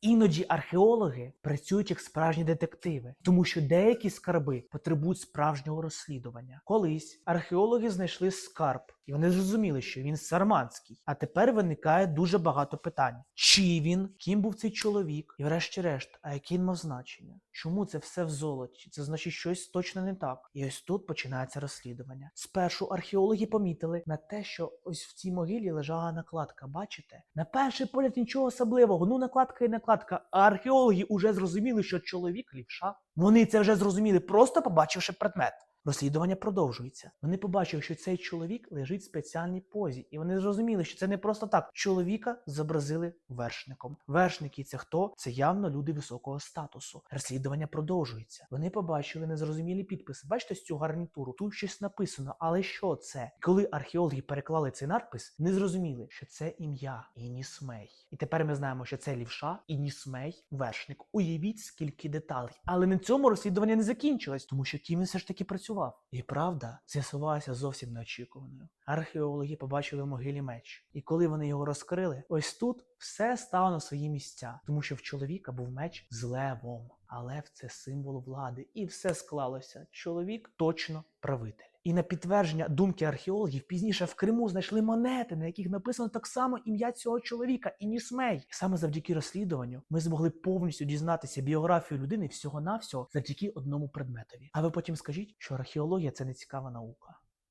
Іноді археологи працюють як справжні детективи, тому що деякі скарби потребують справжнього розслідування. Колись археологи знайшли скарб, і вони зрозуміли, що він сарманський. А тепер виникає дуже багато питань: чи він, ким був цей чоловік, і врешті-решт, а яке він мав значення? Чому це все в золоті? Це значить щось точно не так. І ось тут починається розслідування. Спершу археологи помітили на те, що ось в цій могилі лежала накладка. Бачите? На перший погляд нічого особливого. Ну накладка і накладка. А археологи вже зрозуміли, що чоловік лівша. Вони це вже зрозуміли, просто побачивши предмет. Розслідування продовжується. Вони побачили, що цей чоловік лежить в спеціальній позі, і вони зрозуміли, що це не просто так. Чоловіка зобразили вершником. Вершники це хто? Це явно люди високого статусу. Розслідування продовжується. Вони побачили незрозумілі підписи. Бачите цю гарнітуру? Тут щось написано, але що це? Коли археологи переклали цей надпис, не зрозуміли, що це ім'я Інісмей. І тепер ми знаємо, що це лівша Інісмей вершник. Уявіть, скільки деталей. Але на цьому розслідування не закінчилось, тому що ким все ж таки працював. І правда з'ясувалася зовсім неочікуваною. Археологи побачили в могилі меч, і коли вони його розкрили, ось тут все стало на свої місця, тому що в чоловіка був меч з левом. А лев це символ влади, і все склалося. Чоловік точно правитель. І на підтвердження думки археологів пізніше в Криму знайшли монети, на яких написано так само ім'я цього чоловіка Інісмей. І саме завдяки розслідуванню ми змогли повністю дізнатися біографію людини всього навсього завдяки одному предметові. А ви потім скажіть, що археологія це не цікава наука.